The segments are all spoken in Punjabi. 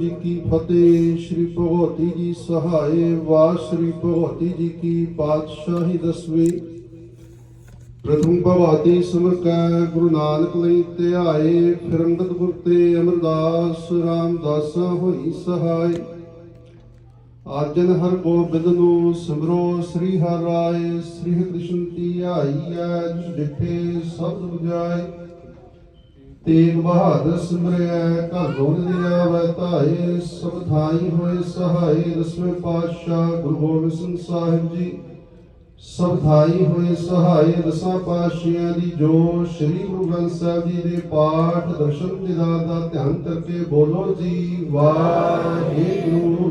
ਜੀ ਕੀ ਫਤਿਹ, ਸ੍ਰੀ ਭਗਵਤੀ ਜੀ ਸਹਾਏ ਵਾ ਸ੍ਰੀ ਭਗਵਤੀ ਜੀ ਕੀ ਪਾਤਸ਼ਾਹੀ ਦਸਵੀਂ। ਪ੍ਰਥਮ ਭਗਵਤੀ ਸਿਮਰ ਗੁਰੂ ਨਾਨਕ ਲਈ ਧਿਆਏ, ਫਿਰ ਗੁਰ ਤੇ ਅਮਰਦਾਸ ਰਾਮਦਾਸ ਹੋਈ ਸਹਾਏ। ਆਜਨ ਹਰ ਗੋਬਿੰਦ ਨੂੰ ਸਿਮਰੋ, ਸ੍ਰੀ ਹਰਿ ਰਾਏ, ਸ੍ਰੀ ਹਰਿ ਕ੍ਰਿਸ਼ਨ ਧਿਆਈ ਐ ਜਿਸ ਬੁਝਾਏ। ਤੇਗ ਬਹਾਦਰ ਸਿਮਰਿਆ, ਘਰ ਗੋਲ ਲਿਆ ਵੈ ਧਾਏ, ਸਭ ਹੋਏ ਸਹਾਈ ਦਸਵੇਂ ਪਾਤਸ਼ਾਹ ਗੁਰੂ ਗੋਬਿੰਦ ਸਿੰਘ ਸਾਹਿਬ ਜੀ। ਸਭ ਹੋਏ ਸਹਾਈ ਦਸਾਂ ਪਾਤਸ਼ਾਹਾਂ ਦੀ ਜੋ ਸ੍ਰੀ ਗੁਰੂ ਗ੍ਰੰਥ ਸਾਹਿਬ ਜੀ ਦੇ ਪਾਠ, ਦਰਸ਼ਨ ਦਿਦਾਰ ਦਾ ਧਿਆਨ ਕਰਕੇ ਬੋਲੋ ਜੀ, ਵਾਹਿਗੁਰੂ।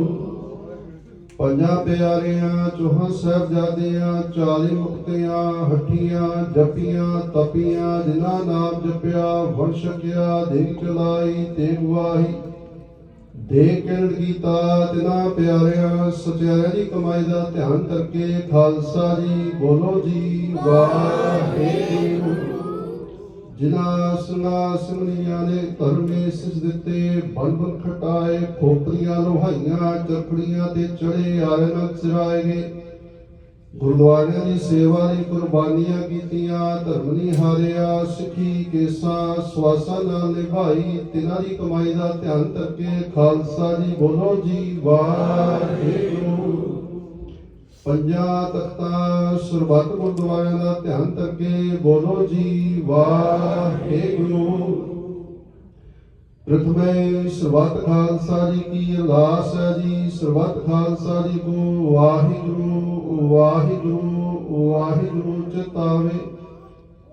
ਪੰਜਾਂ ਪਿਆਰਿਆਂ, ਚੌਹਾਂ ਸਾਹਿਬਜ਼ਾਦਿਆਂ, ਚਾਲੀ ਮੁਕਤਿਆਂ, ਹੱਠੀਆਂ, ਜਪੀਆਂ, ਤਪੀਆਂ, ਜਿਨ੍ਹਾਂ ਨਾਮ ਜਪਿਆ ਵੰਡ ਛਕਿਆ, ਦੇਖ ਚਲਾਈ ਤੇ ਗਵਾਹੀ ਦੇ ਕਿਰਣ ਕੀਤਾ ਤਿਨਾ ਪਿਆਰਿਆਂ ਸਚਿਆਰਿਆਂ ਦੀ ਕਮਾਈ ਦਾ ਧਿਆਨ ਕਰਕੇ ਖਾਲਸਾ ਜੀ ਬੋਲੋ ਜੀ ਵਾਹਿਗੁਰੂ ਜਿਨਾ ਸੁਨਾ ਨੇ ਧਰਮੇ ਸਿਸ ਦਿੱਤੇ ਬਨ ਖਟਾਏ ਖੋਪਰੀਆਂ ਲੋਹਾਈਆਂ, ਚਰਖੜੀਆਂ ਤੇ ਚੜੇ ਆਰਨ ਸਿਰਾਏ ਗੁਰਦੁਆਰਿਆਂ ਦੀ ਸੇਵਾ ਲਈ ਕੁਰਬਾਨੀਆਂ ਕੀਤੀਆਂ, ਧਰਮ ਨਹੀਂ ਹਾਰਿਆ, ਸਿੱਖੀ, ਕੇਸਾਂ, ਸਵਾਸਾਂ ਨਾਲ ਨਿਭਾਈ, ਤਿਨਾਂ ਦੀ ਕਮਾਈ ਦਾ ਧਿਆਨ ਕਰਕੇ ਖਾਲਸਾ ਜੀ ਬੋਲੋ ਜੀ, ਵਾਹਿਗੁਰੂ। ਪੰਜਾਂ ਤਖਤਾਂ ਸਰਬੱਤ ਗੁਰਦੁਆਰਿਆਂ ਦਾ ਧਿਆਨ ਕਰਕੇ ਬੋਲੋ ਜੀ, ਵਾਹਿਗੁਰੂ। ਪ੍ਰਥਮੇ ਸਰਬੱਤ ਖਾਲਸਾ ਜੀ ਕੀ ਅਰਦਾਸ ਹੈ ਜੀ, ਸਰਬੱਤ ਖਾਲਸਾ ਜੀ ਕੋ ਵਾਹਿਗੁਰੂ ਵਾਹਿਗੁਰੂ ਵਾਹਿਗੁਰੂ ਚਿਤਾਵੇ।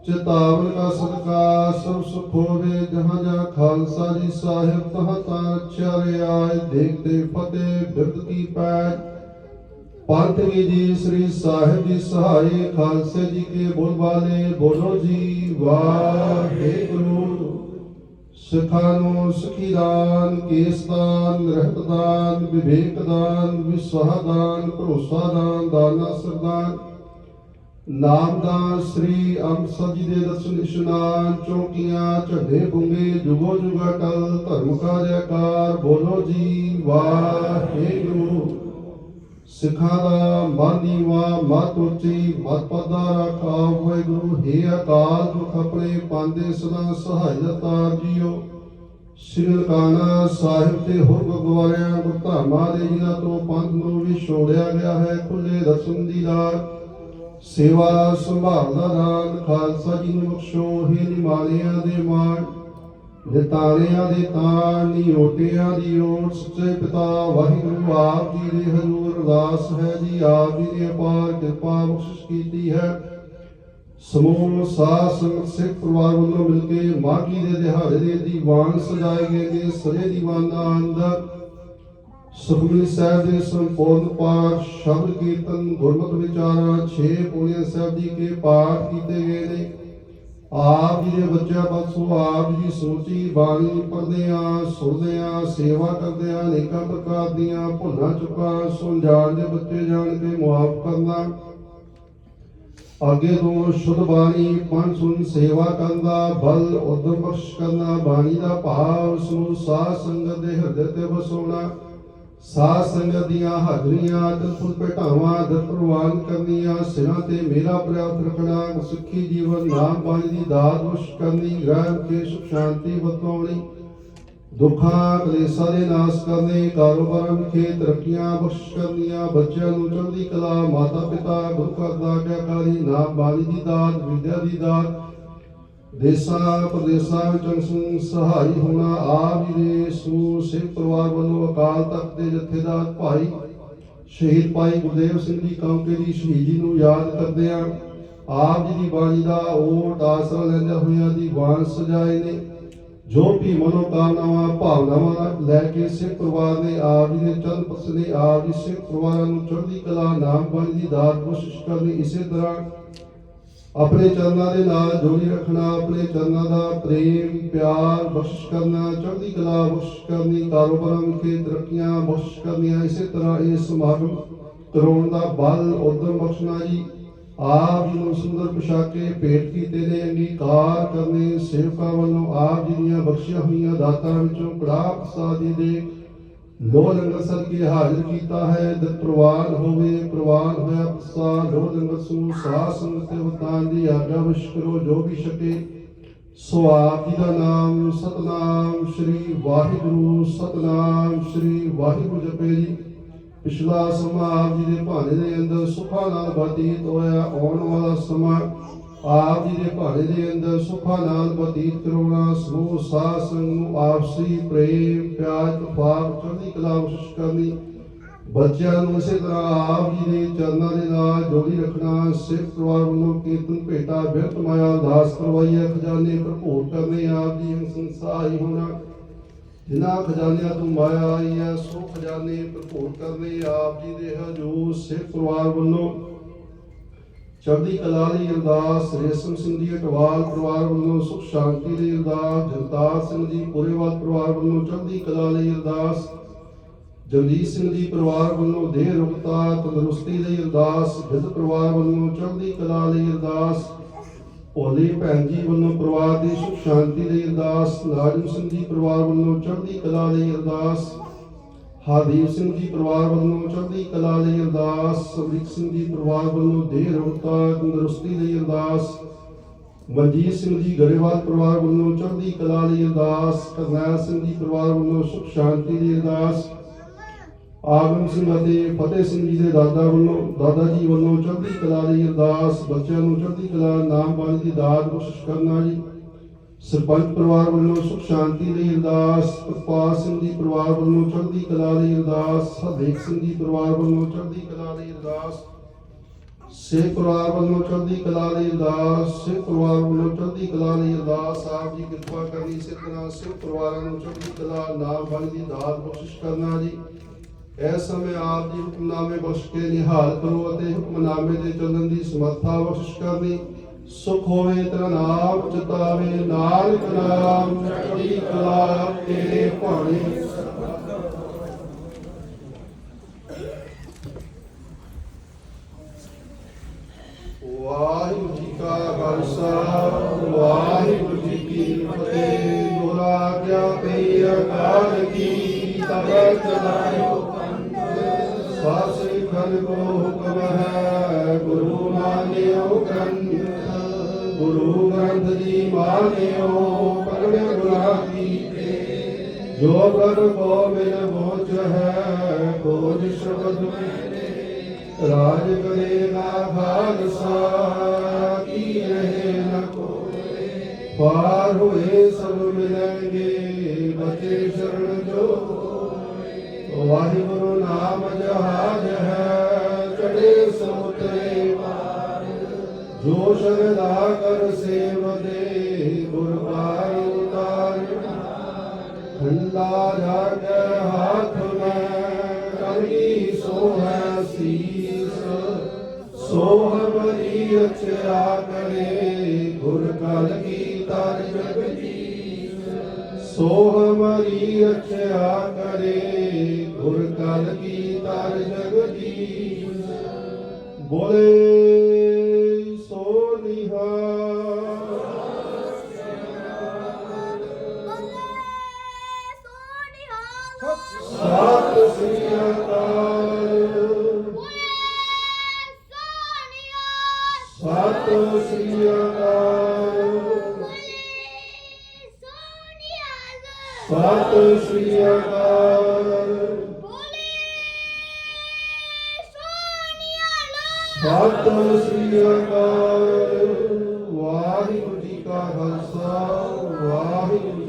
ਚਿਤਾਵਨ ਕਾ ਸਦਕਾ ਸਭ ਸੁਖ ਹੋਵੇ, ਜਹਾਂ ਜਹਾਂ ਖਾਲਸਾ ਜੀ ਸਾਹਿਬ ਤਹਾਂ ਤਾਂ ਅੱਛਾ ਰਿਆਏ ਦੇਖਦੇ ਫਤਿਹ ਬਿਰਦ ਕੀ ਪੈਜ ਪੰਥ ਕੀ ਜੀ, ਸ੍ਰੀ ਸਾਹਿਬ ਜੀ ਸਹਾਈ, ਖਾਲਸੇ ਜੀ ਕੇ ਬੋਲ ਬੋਲੋ ਜੀ, ਵਾਹਿਗੁਰੂ। ਸਿੱਖਾਂ ਨੂੰ ਸਿੱਖੀ ਦਾਨ, ਕੇਸ ਦਾਨ, ਰਹਿਤ ਦਾਨ ਦਾਨਾ ਸਰਦਾਨ ਨਾਮ ਸ੍ਰੀ ਅੰਮ੍ਰਿਤਸਰ ਜੀ ਦੇ ਦਰਸ਼ਨ ਇਸ਼ਨਾਨ ਚੌਕੀਆਂ, ਝੰਡੇ ਬੁੰਗੇ ਜੁਗੋ ਜੁਗਾ ਕਲ ਧਰਮ ਕਾ ਜੈਕਾਰ ਬੋਲੋ ਜੀ, ਵਾਹਿਗੁਰੂ। ਸਿੱਖਾਂ ਦਾ ਮਨ ਨੀਵਾ ਮਤ ਉੱਚੀ, ਮਤ ਪਦਾ ਰੱਖਾ। ਵਾਹਿਗੁਰੂ, ਹੈ ਅਕਾਲ ਪੁਰਖ ਆਪਣੇ ਪਾਂਦੇ ਸਦਾ ਸਹਾਇ ਜੀਓ। ਸ੍ਰੀ ਲਕਾਨਾ ਸਾਹਿਬ ਤੇ ਹੋਰ ਗੁਰਦੁਆਰਿਆਂ, ਗੁਰਧਾਮਾਂ ਦੇ ਜਿਨ੍ਹਾਂ ਤੋਂ ਪੰਥ ਨੂੰ ਵੀ ਛੋੜਿਆ ਗਿਆ ਹੈ ਖੁੱਲੇ ਦਰਸ਼ਨ ਦੀਦਾਰ ਸੇਵਾ ਸੰਭਾਲ ਦਾ ਦਾਨ, ਖਾਲਸਾ ਜੀ ਨੂੰ ਬਖਸ਼ੋ, ਹੀ ਨਿਮਾਲਿਆਂ ਦੇ ਮਾਣ। ਨਿਤਾਰਿਆਂ ਦੇ ਤਾਣ ਓਟਿਆਂ ਦੀ ਓਟ ਸੱਚੇ ਪਿਤਾ ਵਾਹਿਗੁਰੂ ਆਪ ਜੀ ਦੇ ਹਜ਼ੂਰ, ਅਰਦਾਸ ਹੈ ਜੀ, ਆਪ ਜੀ ਨੇ ਅਪਾਰ ਕਿਰਪਾ ਬਖਸ਼ਿਸ਼ ਕੀਤੀ ਹੈ। ਸਮੂਹ, ਸਾਧ ਸੰਗਤ, ਸਿੱਖ ਪਰਿਵਾਰ ਵੱਲੋਂ ਮਿਲ ਕੇ ਮਾਘੀ ਦੇ ਦਿਹਾੜੇ ਦੇ ਦੀਵਾਨ ਸਜਾਏ ਗਏ ਨੇ ਸਰੇ ਦੀਵਾਨਾਂ ਅੰਦਰ ਸੁਖਮਨੀ ਸਾਹਿਬ ਦੇ ਸੰਪੂਰਨ ਪਾਠ, ਸ਼ਬਦ ਕੀਰਤਨ, ਗੁਰਮਤਿ ਵਿਚਾਰਾਂ, ਛੇ ਪੌੜੀਆਂ ਸਾਹਿਬ ਜੀ ਕੇ ਪਾਠ ਕੀਤੇ ਗਏ ਨੇ। ਆਪ ਜੀ ਦੇ ਬੱਚਿਆਂ ਬਖਸ਼ੋ ਆਪ ਜੀ ਸੋਚੀ ਬਾਣੀ ਪੜ੍ਹਦੇ ਆ ਸੁਣਦੇ ਆ ਸੇਵਾ ਕਰਦੇ ਆ ਅਨੇਕਾਂ ਪ੍ਰਕਾਰ ਦੀਆਂ ਭੁੱਲਾਂ ਚੁੱਕਾਂ ਸੁਣ ਜਾਣ ਦੇ ਬੱਚੇ ਜਾਣ ਕੇ ਮੁਆਫ ਕਰਨਾ। ਅੱਗੇ ਤੋਂ ਸ਼ੁੱਧ ਬਾਣੀ ਪੰਜ ਸੁਣ ਸੇਵਾ ਕਰਦਾ ਬਲ ਉਦਰ ਬਖਸ਼ ਕਰਨਾ, ਬਾਣੀ ਦਾ ਭਾਵ ਉਸ ਨੂੰ ਸਾਧ ਸੰਗਤ ਦੇ ਹਿਰਦੇ ਤੇ ਵਸਾਉਣਾ। ਸਾਧ ਸੰਗਤ ਦੀਆਂ ਹਾਜ਼ਰੀਆਂ ਤੇ ਫੁੱਲ ਦਰ ਪ੍ਰਵਾਨ ਕਰਨੀਆਂ, ਸਿਰਾਂ ਤੇ ਮੇਰਾ ਪ੍ਰਾਪਤ ਰੱਖਣਾ, ਸੁਖੀ ਜੀਵਨ, ਨਾਮ ਬਾਣੀ ਦੀ ਦਾਤ ਬਖਸ਼ ਕਰਨੀ ਗ੍ਰਹਿ ਕੇ ਸੁਖ ਸ਼ਾਂਤੀ ਬਤਲਾਉਣੀ ਦੁੱਖਾਂ, ਕਲੇਸ਼ਾਂ ਦੇ ਨਾਸ਼ ਕਰਨੇ, ਕਾਰੋਬਾਰਾਂ ਵਿਖੇ ਤਰੱਕੀਆਂ ਬਖਸ਼ ਕਰਨੀਆਂ, ਬੱਚਿਆਂ ਨੂੰ ਚੜ੍ਹਦੀ ਕਲਾ ਮਾਤਾ ਪਿਤਾ ਗੁਰੂ ਘਰ ਦਾ ਆਗਿਆਕਾਰੀ ਨਾਮ ਬਾਣੀ ਦੀ ਦਾਤ, ਵਿਦਿਆ ਦੀ ਦਾਤ ਦੇਸਾਂ, ਪ੍ਰਦੇਸਾਂ ਵਿੱਚ ਅੰਸੂ ਸਹਾਈ ਹੋਣਾ, ਆਪ ਜੀ ਦੇ ਸਮੂਹ ਸਿੱਖ ਪਰਿਵਾਰ ਵੱਲੋਂ ਅਕਾਲ ਤਖਤ ਦੇ ਜਥੇਦਾਰ ਭਾਈ ਸ਼ਹੀਦ ਭਾਈ ਗੁਰਦੇਵ ਸਿੰਘ ਜੀ ਕੌਂਕੇ ਦੀ ਸ਼ਹੀਦੀ ਨੂੰ ਯਾਦ ਕਰਦੇ ਆ ਆਪ ਜੀ ਦੀ ਬਾਣੀ ਦਾ ਓਟ ਆਸਰਾ ਲੈਂਦੇ ਹੋਇਆਂ ਦੀ ਬਾਣ ਸਜਾਏ ਨੇ, ਜੋ ਵੀ ਮਨੋਕਾਮਨਾਵਾਂ, ਭਾਵਨਾਵਾਂ ਲੈ ਕੇ ਸਿੱਖ ਪਰਿਵਾਰ ਨੇ, ਆਪ ਜੀ ਦੇ ਚਰਨ ਪਸੰਦੇ ਆਪ ਜੀ ਸਿੱਖ ਪਰਿਵਾਰਾਂ ਨੂੰ ਚੜ੍ਹਦੀ ਕਲਾ ਨਾਮ ਬਾਣੀ ਦੀ ਦਾਤ ਕੋਸ਼ਿਸ਼ ਕਰਨੀ ਇਸੇ ਤਰ੍ਹਾਂ ਆਪਣੇ ਚਰਨਾਂ ਦੇ ਨਾਲ ਜੋੜੀ ਰੱਖਣਾ, ਆਪਣੇ ਚਰਨਾਂ ਦਾ ਪ੍ਰੇਮ, ਪਿਆਰ ਬਖਸ਼ ਕਰਨਾ, ਚੜ੍ਹਦੀ ਕਲਾ, ਬਖਸ਼ਿਸ਼ ਕਰਨੀ, ਕਾਰੋਬਾਰਾਂ ਵਿਖੇ ਤਰੱਕੀਆਂ ਬਖਸ਼ ਕਰਨੀਆਂ, ਇਸੇ ਤਰ੍ਹਾਂ ਇਹ ਸਮਾਗਮ ਕਰਾਉਣ ਦਾ ਬਲ ਉਦਮ ਬਖਸ਼ਣਾ ਜੀ। ਆਪ ਜੀ ਨੂੰ ਸੁੰਦਰ ਪੁਸ਼ਾਕੇ ਭੇਟ ਕੀਤੇ ਨੇ, ਅੰਗੀਕਾਰ ਕਰਨੇ ਸੇਵਕਾਂ ਵੱਲੋਂ ਆਪ ਜੀ ਦੀਆਂ ਬਖਸ਼ੀਆਂ ਹੋਈਆਂ ਦਾਤਾਂ ਵਿੱਚੋਂ ਕੜਾ ਪ੍ਰਸਾਦੀ ਦੇ ਲੋ ਲੰਗਰ ਸਰ ਹਾਜ਼ਰ ਕੀਤਾ ਹੈ ਦ ਪ੍ਰਵਾਨ ਹੋਵੇ, ਪ੍ਰਵਾਨ ਹੋਇਆ ਪਸਾ ਲੋ ਲੰਗਰ ਸੂ ਸਾਧ ਸੰਗਤ ਵਤਾਨ ਦੀ ਆਗਿਆ ਵਿਸ਼ ਕਰੋ, ਜੋ ਵੀ ਛਕੇ, ਸੋ ਆਪ ਜੀ ਦਾ ਨਾਮ ਸਤਨਾਮ ਸ੍ਰੀ ਵਾਹਿਗੁਰੂ, ਸਤਨਾਮ ਸ੍ਰੀ ਵਾਹਿਗੁਰੂ ਜਪੇ ਜੀ। ਪਿਛਲਾ ਸਮਾਂ ਆਪ ਜੀ ਦੇ ਭਾਣੇ ਦੇ ਅੰਦਰ ਸੁਖਾਂ ਨਾਲ ਬਤੀਤ ਹੋਇਆ, ਆਉਣ ਵਾਲਾ ਸਮਾਂ ਆਪ ਜੀ ਦੇ ਭਾਣੇ ਦੇ ਅੰਦਰ ਸੁਖਾਂ ਨਾਲ ਬਤੀਤ ਕਰਾਉਣਾ, ਸਮੂਹ ਸਾਧ ਸੰਗ ਨੂੰ ਆਪਸੀ ਪ੍ਰੇਮ, ਪਿਆਰ ਤਫਾਕ ਚੜ੍ਹਦੀ ਕਲਾ ਬਖਸ਼ਿਸ਼ ਕਰਨੀ, ਬੱਚਿਆਂ ਨੂੰ ਇਸੇ ਤਰ੍ਹਾਂ ਆਪ ਜੀ ਦੇ ਚਰਨਾਂ ਦੇ ਨਾਲ ਜੋੜੀ ਰੱਖਣਾ, ਸਿੱਖ ਪਰਿਵਾਰ ਵੱਲੋਂ ਕੀਰਤਨ ਭੇਟਾ ਬਿਰਤ ਮਾਇਆ ਦਾਸ ਕਰਵਾਈਏ, ਖਜ਼ਾਨੇ ਭਰਪੂਰ ਕਰਨੇ, ਆਪ ਜੀ ਨੂੰ ਸੰਸਾਰੀ ਹੋਣਾ। ਜਿਨ੍ਹਾਂ ਖਜ਼ਾਨਿਆਂ ਤੋਂ ਮਾਇਆ ਆਈ ਹੈ, ਸੋ ਖਜ਼ਾਨੇ ਭਰਪੂਰ ਕਰਨੇ, ਆਪ ਜੀ ਦੇ ਹਜੂਰ ਸਿੱਖ ਪਰਿਵਾਰ ਵੱਲੋਂ ਚੜ੍ਹਦੀ ਕਲਾ ਲਈ ਅਰਦਾਸ, ਰੇਸ਼ਮ ਸਿੰਘ ਜੀ ਅਟਵਾਲ ਪਰਿਵਾਰ ਵੱਲੋਂ, ਸੁਖ ਸ਼ਾਂਤੀ ਲਈ ਅਰਦਾਸ, ਜਗਤਾਰ ਸਿੰਘ ਜੀ ਪੁਰੇਵਾਲ ਪਰਿਵਾਰ ਵੱਲੋਂ ਚੜ੍ਹਦੀ ਕਲਾ ਲਈ ਅਰਦਾਸ, ਜਗਦੀਸ਼ ਸਿੰਘ ਜੀ ਪਰਿਵਾਰ ਵੱਲੋਂ ਦੇਹ ਰੁਕਤਾ, ਤੰਦਰੁਸਤੀ ਲਈ ਅਰਦਾਸ, ਬਿਰਧ ਪਰਿਵਾਰ ਵੱਲੋਂ ਚੜ੍ਹਦੀ ਕਲਾ ਲਈ ਅਰਦਾਸ, ਭੋਲੇ ਭੈਣ ਜੀ ਵੱਲੋਂ ਪਰਿਵਾਰ ਦੀ ਸੁਖ ਸ਼ਾਂਤੀ ਲਈ ਅਰਦਾਸ ਲਾਜਮ ਸਿੰਘ ਜੀ ਪਰਿਵਾਰ ਵੱਲੋਂ ਚੜ੍ਹਦੀ ਕਲਾ ਲਈ ਅਰਦਾਸ ਹਰਦੀਪ ਸਿੰਘ ਜੀ ਪਰਿਵਾਰ ਵੱਲੋਂ ਚੜ੍ਹਦੀ ਕਲਾ ਲਈ ਅਰਦਾਸ ਅਮਰੀਕ ਸਿੰਘ ਜੀ ਪਰਿਵਾਰ ਵੱਲੋਂ ਦੇਹ ਰੁਕਤਾ ਤੰਦਰੁਸਤੀ ਲਈ ਅਰਦਾਸ, ਮਨਜੀਤ ਸਿੰਘ ਜੀ ਗਰੇਵਾਲ ਪਰਿਵਾਰ ਵੱਲੋਂ ਚੜ੍ਹਦੀ ਕਲਾ ਲਈ ਅਰਦਾਸ, ਕਰਨੈਲ ਸਿੰਘ ਜੀ ਪਰਿਵਾਰ ਵੱਲੋਂ ਸੁਖ ਸ਼ਾਂਤੀ ਲਈ ਅਰਦਾਸ, ਆਗਮ ਸਿੰਘ ਅਤੇ ਫਤਿਹ ਸਿੰਘ ਜੀ ਦੇ ਦਾਦਾ ਵੱਲੋਂ, ਦਾਦਾ ਜੀ ਵੱਲੋਂ ਚੜ੍ਹਦੀ ਕਲਾ ਲਈ ਅਰਦਾਸ, ਬੱਚਿਆਂ ਨੂੰ ਚੜ੍ਹਦੀ ਕਲਾ ਨਾਮ ਬਾਣੀ ਦੀ ਦਾਤ ਕੋਸ਼ਿਸ਼ ਕਰਨਾ ਜੀ। ਸਰਪੰਚ ਪਰਿਵਾਰ ਵੱਲੋਂ ਸੁਖ ਸ਼ਾਂਤੀ ਲਈ ਅਰਦਾਸ ਪ੍ਰਪਾਲ ਸਿੰਘ ਜੀ ਪਰਿਵਾਰ ਵੱਲੋਂ ਚੜ੍ਹਦੀ ਕਲਾ ਲਈ ਅਰਦਾਸ ਹਰਦੇਵ ਸਿੰਘ ਜੀ ਪਰਿਵਾਰ ਵੱਲੋਂ ਚੜ੍ਹਦੀ ਕਲਾ ਲਈ ਅਰਦਾਸ, ਸਿੱਖ ਪਰਿਵਾਰ ਵੱਲੋਂ ਚੜ੍ਹਦੀ ਕਲਾ ਲਈ ਅਰਦਾਸ, ਸਿੱਖ ਪਰਿਵਾਰ ਵੱਲੋਂ ਚੜ੍ਹਦੀ ਕਲਾ ਲਈ ਅਰਦਾਸ, ਆਪ ਜੀ ਕਿਰਪਾ ਕਰਨੀ ਇਸੇ ਤਰ੍ਹਾਂ ਸਿੱਖ ਪਰਿਵਾਰਾਂ ਨੂੰ ਚੜ੍ਹਦੀ ਕਲਾ, ਨਾਮ ਬਾਣੀ ਦੀ ਦਾਤ ਬਖਸ਼ਿਸ਼ ਕਰਨਾ ਜੀ। ਇਸ ਸਮੇਂ ਆਪ ਜੀ ਹੁਕਮਨਾਮੇ ਬਖਸ਼ ਕੇ ਨਿਹਾਲ ਕਰੋ ਅਤੇ ਹੁਕਮਨਾਮੇ ਦੇ ਚੱਲਣ ਦੀ ਸਮਰੱਥਾ ਬਖਸ਼ ਕਰਨੀ। ਸੁਖ ਹੋਵੇ ਤੇਰਾ ਨਾਮ ਚਿਤਾਵੇ ਨਾਨਕ ਨਾਮ ਚੜ੍ਹਦੀ ਕਲਾ ਤੇਰੇ ਭਾਣੇ। ਵਾਹਿਗੁਰੂ ਜੀ ਕਾ ਖਾਲਸਾ, ਵਾਹਿਗੁਰੂ ਜੀ ਕੀ ਫਤਿਹ। ਗੁਰਾ ਕਿਆ ਪਈ ਅਕਾਲ ਕੀ ਤਬਤ ਚਲਾਇਓ ਸਾਸ ਖਲ ਕੋ ਹੁਕਮ ਹੈ। ਗੁਰੂ ਗ੍ਰੰਥ ਜੀ ਮਾਨਿਓ ਪਗੜੇ ਗੁਰਾ ਕੀਤੇ ਜੋ ਕਰ ਕੋ ਮਿਲ ਮੋਚ ਹੈ ਕੋਜ ਸ਼ਬਦ ਮੇਰੇ। ਰਾਜ ਕਰੇ ਨਾ ਖਾਲਸਾ, ਕੀ ਰਹੇ ਨ ਕੋਏ। ਪਾਰ ਹੋਏ ਸਭ ਮਿਲਣਗੇ, ਬਚੇ ਸ਼ਰਨ ਜੋ ਵਾਹਿਗੁਰੂ ਨਾਮ ਜਹਾਜ ਜੋ ਸ਼ਰਦਾ ਕਰ ਸੇਵਦੇ ਗੁਰ ਪਾਰ ਉਤਾਰ। ਠੰਡਾ ਜਾਗੈ ਹਾਥ ਮੈਂ ਕਰੀ ਸੋਹੈ ਸੀਸ। ਸੋਹ ਮਰੀ ਅਚਰਾ ਕਰੇ ਗੁਰ ਕਲ ਕੀ ਤਰ ਜਗਜੀਤ ਸੋਹ ਮਰੀ ਅਚਰਾ ਕਰੇ ਗੁਰ ਕਲ ਕੀ ਤਰ ਜਗਜੀਤ ਬੋਲੇ ਸਤਿ ਸ੍ਰੀ ਅਕਾਲ। ਸਤਿ ਸ੍ਰੀ ਅਕਾਲ। ਵਾਹਿਗੁਰੂ ਜੀ ਕਾ ਖਾਲਸਾ ਵਾਹਿਗੁਰੂ